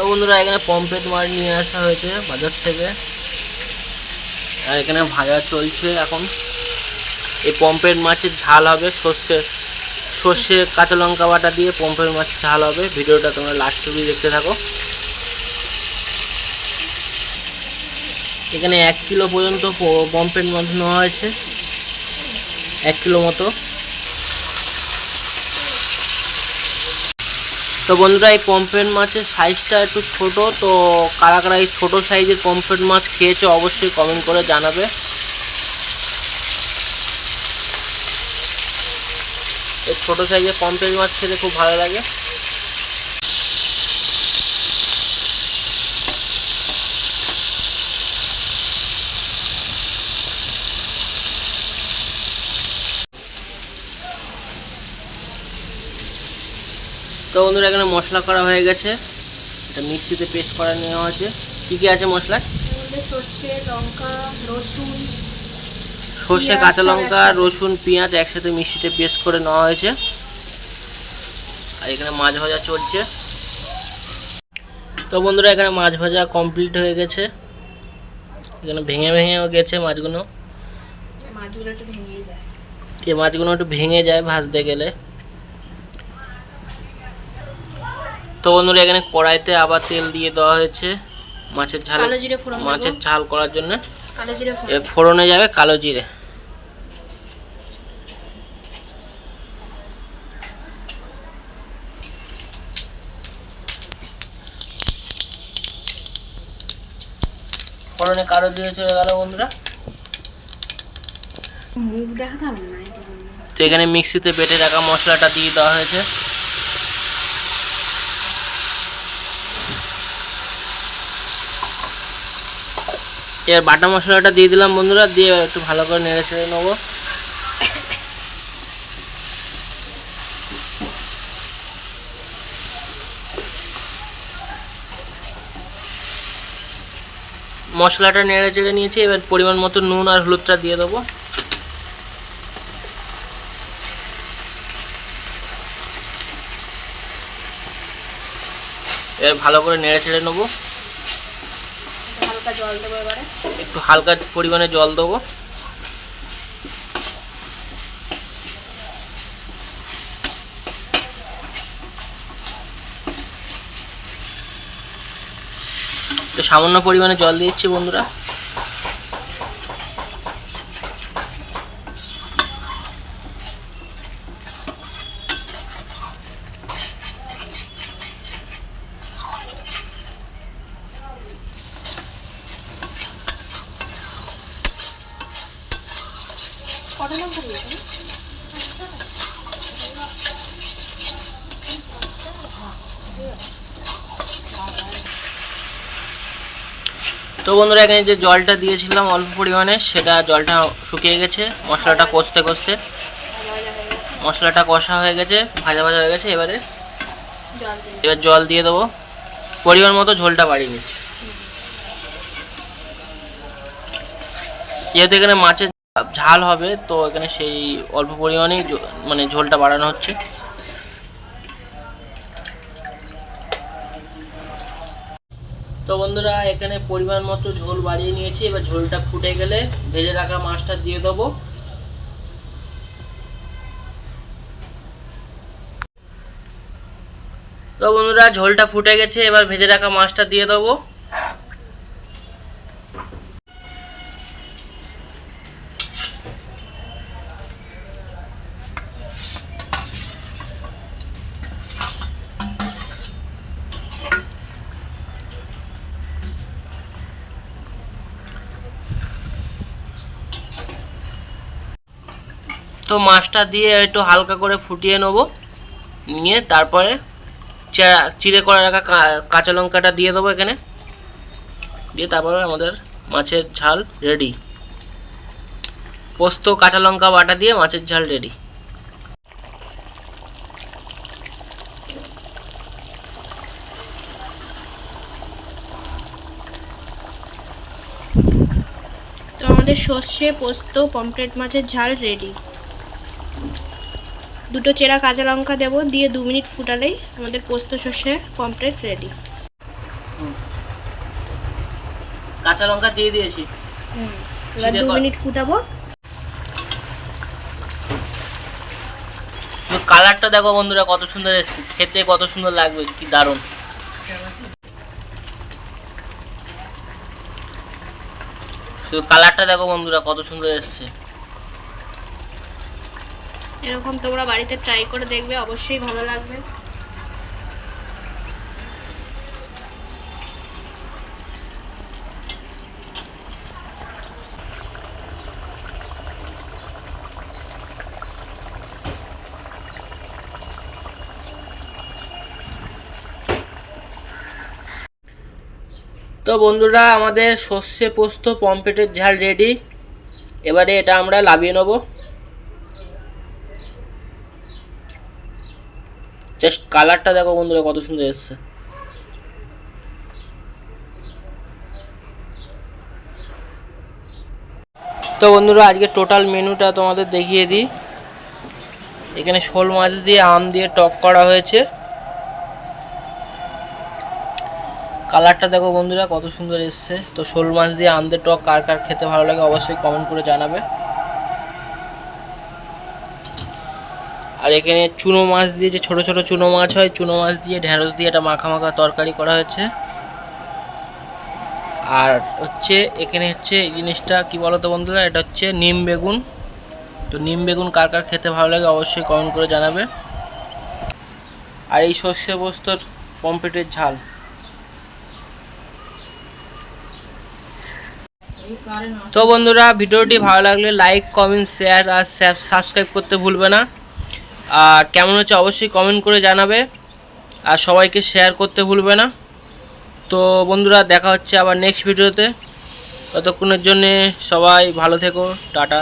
তো বন্ধুরা, এখানে পম্পেট মাছ নিয়ে আসা হয়েছে বাজার থেকে। আর এখানে ভাজা চলছে এখন। এই পম্পেট মাছের ঝাল হবে সর্ষে সর্ষে কাঁচা লঙ্কা বাটা দিয়ে পম্পেট মাছের ঝাল হবে। ভিডিওটা তোমরা লাস্ট অব্দি দেখতে থাকো। এখানে এক কিলো পর্যন্ত পম্পেট মাছ নেওয়া হয়েছে। এক কিলো মতো। তো বন্ধুরা, এই পম্পেট মাছের সাইজটা একটু ছোট, তো কারা কারা এই ছোটো সাইজের পম্পেট মাছ খেয়েছে অবশ্যই কমেন্ট করে জানাবে। এই ছোটো সাইজের পম্পেট মাছ খেতে খুব ভালো লাগে। তো বন্ধুরা এখানে মশলা করা হয়ে গেছে। এটা মিক্সিতে পেস্ট করা নেওয়া আছে কী কী আছে মশলা সর্ষে লঙ্কা রসুন সর্ষে কাঁচা লঙ্কা রসুন পেঁয়াজ একসাথে মিক্সিতে পেস্ট করে নেওয়া হয়েছে। আর এখানে মাছ ভাজা চলছে। তো বন্ধুরা এখানে মাছ ভাজা কমপ্লিট হয়ে গেছে। এখানে ভেঙে ভেঙেও গেছে মাছগুলো। মাছগুলো একটু ভেঙে যায়। এই মাছগুলো একটু ভেঙে যায় ভাজতে গেলে। তো বন্ধুরা এখানে কড়াইতে আবার তেল দিয়ে দেওয়া হয়েছে মাছের ঝাল। মাছের ঝাল করার জন্য। কালো জিরে ফোড়ন। যাবে কালো জিরে। ফোড়নে কালো জিরে চলে গেল বন্ধুরা। তো এখানে মিক্সিতে বেটে রাখা মশলাটা দিয়ে দেওয়া হয়েছে। এবার বাটা মশলাটা দিয়ে দিলাম বন্ধুরা, দিয়ে একটু ভালো করে নেড়ে চেড়ে নেব। মশলাটা নেড়ে চেড়ে নিয়েছি, এবার পরিমাণ মতো নুন আর হলুদটা দিয়ে দেবো। এবার ভালো করে নেড়ে ছেড়ে নেব। হালকা জল দেবো এবারে। একটু হালকা পরিমাণে জল দেবো। তো সামান্য পরিমাণে জল দিচ্ছি বন্ধুরা। তো বন্ধুরা এখানে যে জলটা দিয়েছিলাম অল্প পরিমাণে সেটা জলটা শুকিয়ে গেছে মশলাটা কষতে কষতে। মশলাটা কষা হয়ে গেছে ভাজা ভাজা হয়ে গেছে এবারে এবার জল দিয়ে দেবো। পরিমাণ মতো ঝোলটা বাড়িয়ে নিচ্ছি। যেহেতু এখানে মাছের ঝাল হবে তো এখানে সেই অল্প পরিমাণেই মানে ঝোলটা বাড়ানো হচ্ছে। তো বন্ধুরা, এখানে পরিমাণ মতো ঝোল বাড়িয়ে নিয়েছি। এবার ঝোলটা ফুটে গেলে ভেজে রাখা মাছটা দিয়ে দেবো। তো বন্ধুরা, ঝোলটা ফুটে গেছে, এবার ভেজে রাখা মাছটা দিয়ে দেবো। তো মাছটা দিয়ে একটু হালকা করে ফুটিয়ে নেব। নিয়ে তারপরে চিড়ে করে রাখা কাঁচা লঙ্কাটা দিয়ে দেবো এখানে। দিয়ে তারপরে আমাদের মাছের ঝাল রেডি পোস্ত, কাঁচা লঙ্কা, বাটা দিয়ে মাছের ঝাল রেডি তো আমাদের সর্ষে, পোস্ত, পমফ্রেট মাছের ঝাল রেডি দুটো চেরা কাঁচা লঙ্কা দেবো দিয়ে দু মিনিট ফুটালেই আমাদের পোস্ত সর্ষে পমফ্রেট রেডি কাঁচা লঙ্কা দিয়ে দিয়েছি। এবার দু মিনিট ফুটাবো। কালারটা দেখো বন্ধুরা কত সুন্দর এসেছে। খেতে কত সুন্দর লাগবে কি দারুণ। শুধু কালারটা দেখো বন্ধুরা কত সুন্দর এসেছে। এরকম তোমরা বাড়িতে ট্রাই করে দেখবে, অবশ্যই ভালো লাগবে। তো বন্ধুরা, আমাদের সর্ষে পোস্ত পম্পেটের ঝাল রেডি এবারে এটা আমরা লাভিয়ে নেব। জাস্ট কালারটা দেখো বন্ধুরা কত সুন্দর এসছে। তো বন্ধুরা, আজকে টোটাল মেনুটা তোমাদের দেখিয়ে দিই। এখানে শোল মাছ দিয়ে, আম দিয়ে টক করা হয়েছে। কালারটা দেখো বন্ধুরা কত সুন্দর এসছে। তো শোল মাছ দিয়ে আমদের টক কার কার খেতে ভালো লাগে অবশ্যই কমেন্ট করে জানাবে। আর এখানে চুনো মাছ দিয়ে যে ছোট ছোট চুনো মাছ হয়, চুনো মাছ দিয়ে ঢ্যাঁড়স দিয়ে একটা মাখা মাখা তরকারি করা হয়েছে। আর হচ্ছে এখানে হচ্ছে এই জিনিসটা কি বলো তো বন্ধুরা? এটা হচ্ছে নিম বেগুন। তো নিম বেগুন কার কার খেতে ভালো লাগে অবশ্যই কমেন্ট করে জানাবে। আর এই সর্ষে পোস্তর পম্পেটের ঝাল। তো বন্ধুরা, ভিডিওটি ভালো লাগলে লাইক কমেন্ট শেয়ার আর সাবস্ক্রাইব করতে ভুলবে না। আর কেমন হচ্ছে অবশ্যই কমেন্ট করে জানাবে। আর সবাইকে শেয়ার করতে ভুলবে না। তো বন্ধুরা, দেখা হচ্ছে আবার নেক্সট ভিডিওতে ততক্ষণের জন্যে সবাই ভালো থেকো, টাটা।